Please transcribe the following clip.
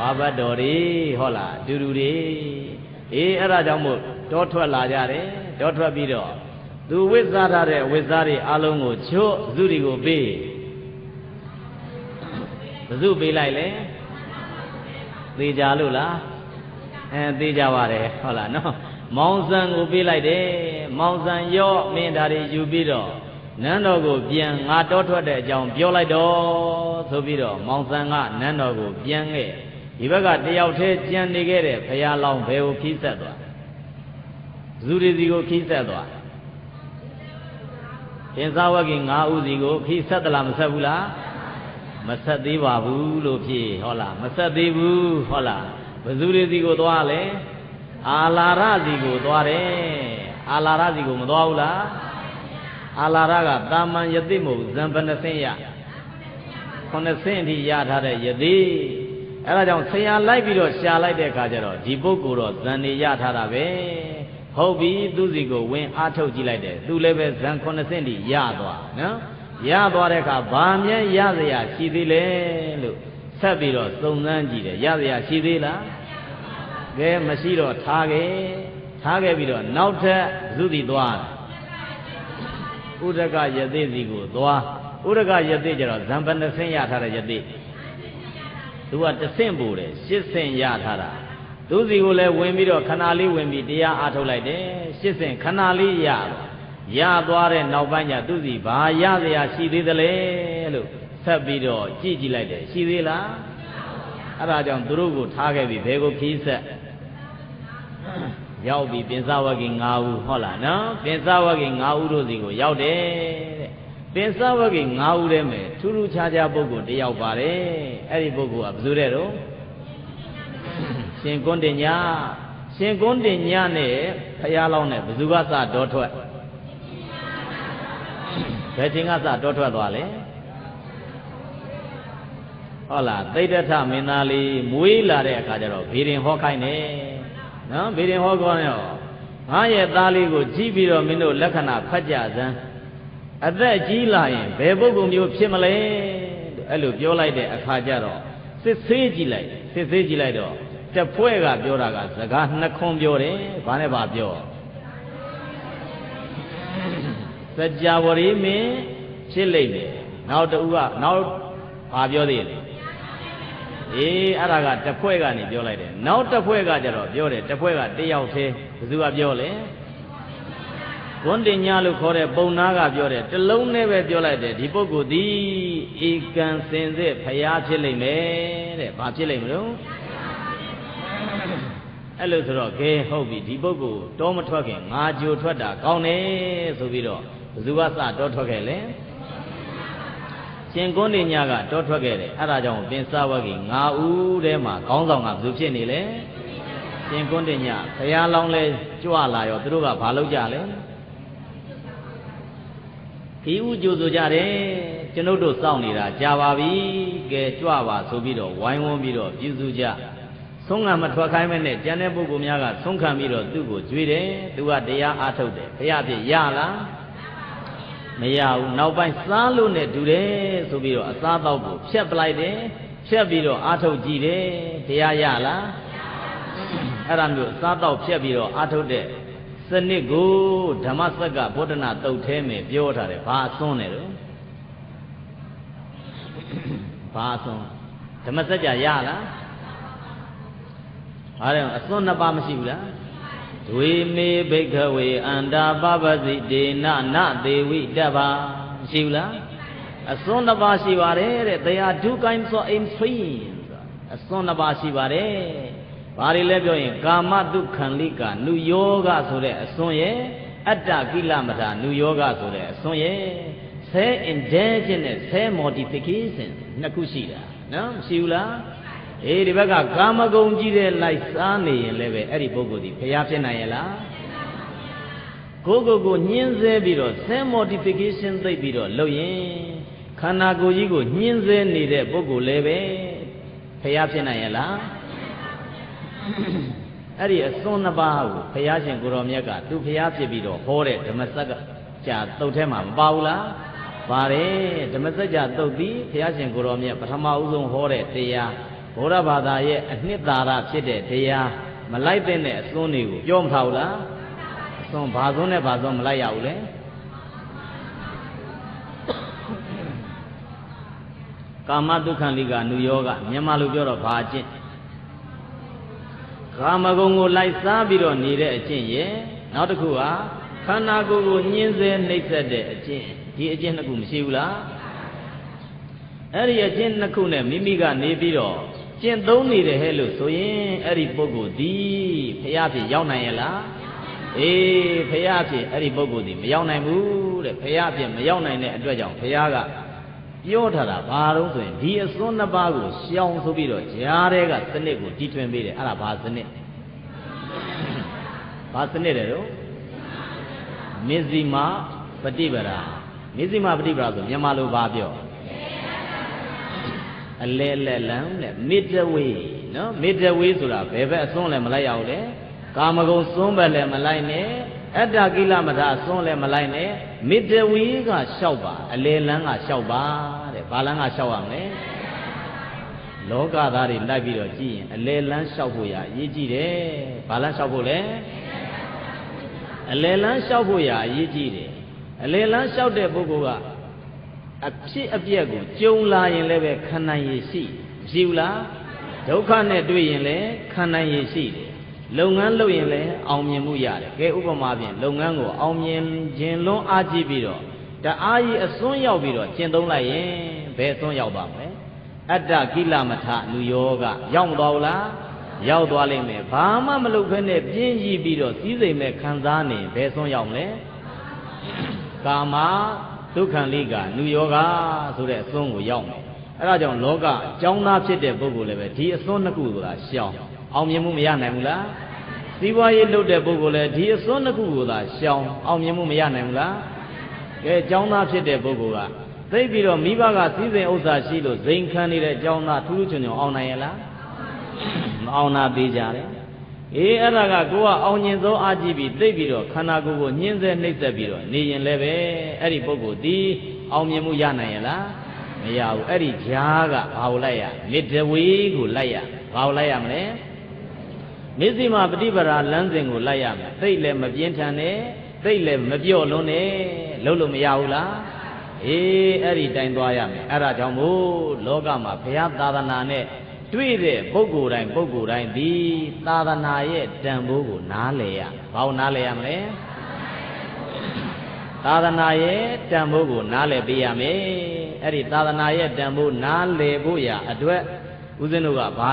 ဘာဘတ်တော်တွေဟုတ်လားအတူတူတွေအေးအဲ့ဒါကြောင့်မို့တောထွက်လာကြတယ်တောထွက်ပြီးတော့သူဝိဇ္ဇာထားတဲ့ဝိဇ္ဇာတွေအလုံးကိုချွတ်သူတွေကိုပေးဘဇုပေးလိုက်လေသေကြလို့လားအဲသေကြပါတယ်ဟုတ်လားနော်မောင်ဆန်ကိုပေးလိုက်တယ်မောင်ဆန်ရော့မင်းဒါတွေယူပြီးတော့နန်းတော်ကိုပြန်ငါတောထွက်တဲ့အကြောင်းပြောလိုက်တော့ဆိုပြီးတော့မောင်ဆန်ကနန်းတော်ကိုပြန်ခဲ့ ဒီဘက်ကတယောက်တည်းကြံနေခဲ့တဲ့ဘုရားလောင်းဘယ်ကိုခီးဆက်သွားဇူရီစီကိုခီးဆက်သွားတင်သာဝကိ9ဦးစီကိုခီးဆက်သလားမဆက်ဘူးလားမဆက်သေးပါဘူးလို့ဖြေဟုတ်လားမဆက်သေးဘူးဟုတ်လားဘဇူရီစီကိုသွားလဲအာလာရစီကိုသွားတယ်အာလာရစီကိုမသွားဘူးလားအာလာရကတာမန်ယတိမဟုတ်ဇံပနဆင်းရခုနှစ်ဆင်းအထိရထားတဲ့ယတိ အဲဒါကြောင့်ဆရာလိုက်ပြီးတော့ရှာလိုက်တဲ့အခါကျတော့ဒီပုဂ္ဂိုလ်တော့ဇံနေရထားတာပဲဟုတ်ပြီသူစီကိုဝင်အားထုတ်ကြည့်လိုက်တယ်သူလည်းပဲဇံခုနှစ်ဆင်းအထိရသွားနော်ရသွားတဲ့အခါဘာမြဲရစရာရှိသေးလဲလို့ဆက်ပြီးတော့စုံစမ်းကြည့်တယ်ရစရာရှိသေးလားကဲမရှိတော့ထားခဲ့ထားခဲ့ပြီးတော့နောက်ထပ်သုတိသွားဥဒကယသိစီကိုသွားဥဒကယသိကျတော့ဇံပနဆင်းရထားတဲ့ယသိ သူကတဆင့်ပူတယ်ရှစ်ဆင့်ရထားတာသူစီကိုလည်းဝင်ပြီးတော့ခဏလေးဝင်ပြီးတရားအားထုတ်လိုက်တယ်ရှစ်ဆင့်ခဏလေးရရသွားတဲ့နောက်ပိုင်းကျသူစီဘာရစရာရှိသေးသလဲလို့ဆက်ပြီးတော့ကြည့်ကြည့်လိုက်တယ်ရှိသေးလားအဲ့ဒါကြောင့်သူတို့ကိုထားခဲ့ပြီးဘယ်ကိုခီးဆက်ရောက်ပြီပင်စဝဂီ9ဦးဟုတ်လားနော်ပင်စဝဂီ9ဦးတို့စီကိုရောက်တယ် တဲ့ပင်စဝဂီ9ဦးထဲမှာထူးထူးခြားခြားပုဂ္ဂိုလ်တယောက်ပါတယ်အဲ့ဒီပုဂ္ဂိုလ်ကဘယ်သူတဲ့တော့ရှင်ကွန်းတင်ညာရှင်ကွန်းတင်ညာနဲ့ဖရာလောင်းနဲ့ဘယ်သူကစတော်ထွက်ဘယ်ချိန်ကစတော်ထွက်သွားလဲဟုတ်လားသိဒ္ဓထမင်းသားလေးမွေးလာတဲ့အခါကျတော့ဘေရင်ဟောခိုင်းတယ်နော်ဘေရင်ဟောကောင်းရောငါရဲ့သားလေးကိုကြည့်ပြီးတော့မင်းတို့လက္ခဏာဖတ်ကြစမ်း အသက်ကြီးလာရင်ဘယ်ပုဂ္ဂိုလ်မျိုးဖြစ်မလဲအဲ့လိုပြောလိုက်တဲ့အခါကျတော့စစ်ဆေးကြည့်လိုက်စစ်ဆေးကြည့်လိုက်တော့တပွဲကပြောတာကစကားနှစ်ခွန်းပြောတယ်ဘာနဲ့ဘာပြောစကြဝဠာမင်းဖြစ်လိမ့်မယ်နောက်တူကနောက်ဘာပြောသေးလဲအေးအဲ့ဒါကတဖွဲ့ကနေပြောလိုက်တယ်နောက်တဖွဲ့ကကြတော့ပြောတယ်တဖွဲ့ကတယောက်သေးဘယ်သူကပြောလဲ ဂွန်းတင်ညာလို့ခေါ်တဲ့ပုံနာကပြောတယ်တလုံးနဲ့ပဲပြောလိုက်တယ်ဒီပုဂ္ဂိုလ်ဒီဧကံစင်စစ်ဖျားဖြစ်လိမ့်မယ်တဲ့ဘာဖြစ်လိမ့်မလို့အဲ့လိုဆိုတော့ကဲဟုတ်ပြီဒီပုဂ္ဂိုလ်တောမထွက်ခင်ငါကြိုထွက်တာကောင်းတယ်ဆိုပြီးတော့ဘယ်သူကစတောထွက်ခဲ့လဲရှင်ကွန်းနေညာကတောထွက်ခဲ့တယ်အဲ့ဒါကြောင့်ပင်စဝဂီ9ဦးထဲမှာခေါင်းဆောင်ကဘယ်သူဖြစ်နေလဲရှင်ကွန်းနေညာဘုရားလောင်းလဲကြွလာရောသူတို့ကဘာလုပ်ကြလဲ ဒီဥကြိုဆိုကြတယ်ကျွန်ုပ်တို့စောင့်နေတာကြာပါပြီကဲကြွပါဆိုပြီးတော့ဝိုင်းဝန်းပြီးတော့ပြုစုကြဆုံးခံမထွက်ခိုင်းမဲ့နဲ့ကျန်တဲ့ပုဂ္ဂိုလ်များကဆုံးခံပြီးတော့သူ့ကိုကြွေးတယ်သူကတရားအားထုတ်တယ်ဘုရားပြည့်ရလားမရဘူးနောက်ပိုင်းစားလို့နဲ့တူတယ်ဆိုပြီးတော့အစားတော့ကိုဖြတ်ပလိုက်တယ်ဖြတ်ပြီးတော့အာထုတ်ကြည့်တယ်တရားရလားအဲ့ဒါမျိုးအစားတော့ဖြတ်ပြီးတော့အာထုတ်တဲ့ စနစ်ကိုဓမ္မစက်ကဗုဒ္ဓနာတုတ်သေးမယ်ပြောထားတယ်ဘာအစွန်းတယ်လို့ဘာအစွန်းဓမ္မစက်ကြရလားဟာတယ်အစွန်းနှစ်ပါးမရှိဘူးလားဒွေမေဘိက္ခဝေအန္တာပပစီတေနနသေဝိတ္တဘာရှိဘူးလားအစွန်းတစ်ပါးရှိပါတယ်တဲ့တရားဒုကိုင်းဆိုအိမ်ဆွေးအစွန်းတစ်ပါးရှိပါတယ် ဘာတွေလဲပြောရင်ကာမတုခံလိကနုယောဂဆိုတဲ့အစွန်းရဲ့အတ္တကိလမထာနုယောဂဆိုတဲ့အစွန်းရဲ့ဆဲ indulgence နဲ့ဆဲ modification နှစ်ခုရှိတာနော်မရှိဘူးလားအေးဒီဘက်ကကာမဂုဏ်ကြီးတဲ့လိုက်စားနေရင်လည်းပဲအဲ့ဒီပုဂ္ဂိုလ်ဒီဖျားဖြစ်နိုင်ရဲ့လားကိုကိုကိုညှင်းဆဲပြီးတော့ self modification သိပ်ပြီးတော့လုပ်ရင်ခန္ဓာကိုယ်ကြီးကိုညှင်းဆဲနေတဲ့ပုဂ္ဂိုလ်လည်းပဲဖျားဖြစ်နိုင်ရဲ့လား အဲ့ဒီအစွန်းနှစ်ပါးကိုဘုရားရှင်ကိုရောမြတ်ကသူဘုရားဖြစ်ပြီးတော့ဟောတဲ့ဓမ္မစက်ကကြာတုတ်ထဲမှာမပါဘူးလားပါတယ်ဓမ္မစကြာတုတ်ပြီးဘုရားရှင်ကိုရောမြတ်ပထမဦးဆုံးဟောတဲ့တရားဗုဒ္ဓဘာသာရဲ့အနှစ်သာရဖြစ်တဲ့တရားမလိုက်တဲ့အစွန်းတွေကိုပြောမထားဘူးလားအစွန်းဘာစွန်းနဲ့ဘာစွန်းမလိုက်ရဘူးလေကာမဒုက္ခလိကအနုယောဂမြန်မာလိုပြောတော့ဘာအကျင့် ကာမဂုဏ်ကိုလိုက်စားပြီးတော့နေတဲ့အကျင့်ရဲ့နောက်တစ်ခုကခန္ဓာကိုယ်ကိုညှင်းဆဲနှိပ်စက်တဲ့အကျင့်ဒီအကျင့်နှစ်ခုမရှိဘူးလားအဲ့ဒီအကျင့်နှစ်ခုနဲ့မိမိကနေပြီးတော့ကျင့်သုံးနေတယ်ဟဲ့လို့ဆိုရင်အဲ့ဒီပုဂ္ဂိုလ်ဒီဖះဖြစ်ရောက်နိုင်ရဲ့လားအေးဖះဖြစ်အဲ့ဒီပုဂ္ဂိုလ်ဒီမရောက်နိုင်ဘူးတဲ့ဖះဖြစ်မရောက်နိုင်တဲ့အတွက်ကြောင့်ဖះက ပြောထားတာဘာလို့ဆိုရင်ဒီအစွန်းနှစ်ပါးကိုရှောင်ဆိုပြီးတော့ဂျားတဲ့ကစနစ်ကိုတီထွင်ပေးတယ်အဲ့ဒါဘာစနစ်ဘာစနစ်တယ်တော့မဇ္ဈိမပฏิပဒါမဇ္ဈိမပฏิပဒါဆိုမြန်မာလိုဘာပြောအလဲလဲလံတဲ့မစ်တဝေးနော်မစ်တဝေးဆိုတာဘယ်ဘက်အစွန်းလဲမလိုက်ရဘူးလေကာမဂုဏ်စွန်းဘက်လည်းမလိုက်နဲ့ အတ္တကိလမထအစွန်းလည်းမလိုက်နဲ့မစ်တဝေးကလျှောက်ပါအလဲလန်းကလျှောက်ပါတဲ့ဘာလန်းကလျှောက်ရမလဲလောကသားတွေလိုက်ပြီးတော့ကြည့်ရင်အလဲလန်းလျှောက်ဖို့ရအရေးကြီးတယ်ဘာလန်းလျှောက်ဖို့လဲအလဲလန်းလျှောက်ဖို့ရအရေးကြီးတယ်အလဲလန်းလျှောက်တဲ့ပုဂ္ဂိုလ်ကအဖြစ်အပျက်ကိုကြုံလာရင်လည်းပဲခံနိုင်ရရှိမရှိဘူးလားဒုက္ခနဲ့တွေ့ရင်လည်းခံနိုင်ရရှိတယ် လုပ်ငန်းလုပ်ရင်လည်းအောင်မြင်မှုရတယ်ကဲဥပမာဖြင့်လုပ်ငန်းကိုအောင်မြင်ခြင်းလွန်းအားကြီးပြီးတော့တအားကြီးအစွန်းရောက်ပြီးတော့ကျင့်သုံးလိုက်ရင်ဘယ်အစွန်းရောက်ပါမလဲအတ္တကိလမထလူယောကရောက်မသွားဘူးလားရောက်သွားလိမ့်မယ်ဘာမှမလုပ်ဘဲနဲ့ပြင်းကြီးပြီးတော့စည်းစိမ်မဲ့ခံစားနေဘယ်အစွန်းရောက်မလဲကာမဒုက္ခလိကနုယောဂဆိုတဲ့အစွန်းကိုရောက်မယ်အဲဒါကြောင့်လောကအကြောင်းသားဖြစ်တဲ့ပုဂ္ဂိုလ်လည်းပဲဒီအစွန်းနှစ်ခုကိုသာရှောင် အောင်မြင်မှုမရနိုင်ဘူးလားစီးပွားရေးလုပ်တဲ့ပုဂ္ဂိုလ်လည်းဒီအစွန်းနှစ်ခုကိုသာရှောင်အောင်မြင်မှုမရနိုင်ဘူးလားကဲအကြောင်းသားဖြစ်တဲ့ပုဂ္ဂိုလ်ကသိပြီးတော့မိဘကစည်းစိမ်ဥစ္စာရှိလို့ဇိမ်ခံနေတဲ့အကြောင်းသားထူးထူးချွန်ချွန်အောင်နိုင်ရဲ့လားမအောင်နာသေးကြတယ်အေးအဲ့ဒါကကိုကအောင်ကျင်သောအားကြီးပြီးသိပြီးတော့ခန္ဓာကိုယ်ကိုညှင်းဆဲနှိပ်စက်ပြီးတော့နေရင်လည်းပဲအဲ့ဒီပုဂ္ဂိုလ်ဒီအောင်မြင်မှုရနိုင်ရဲ့လားမရဘူးအဲ့ဒီဂျားကဘာကိုလိုက်ရမေတ္တဝေးကိုလိုက်ရဘာကိုလိုက်ရမလဲ မစ္စည်းမပฏิပဒါလမ်းစဉ်ကိုလိုက်ရမယ်သိလည်းမပြင်းထန်နဲ့သိလည်းမပြော့လွန်းနဲ့လုံးလို့မရဘူးလားအေးအဲ့ဒီတိုင်သွားရမယ်အဲ့ဒါကြောင့်မို့လောကမှာဘုရားသာသနာနဲ့တွေ့တဲ့ပုဂ္ဂိုလ်တိုင်းပုဂ္ဂိုလ်တိုင်းဒီသာသနာရဲ့တန်ဖိုးကိုနားလည်ရဘာကိုနားလည်ရမလဲသာသနာရဲ့တန်ဖိုးကိုနားလည်ပေးရမယ်အဲ့ဒီသာသနာရဲ့တန်ဖိုးနားလည်ဖို့ရအတွက်ဦးဇင်းတို့ကဘာ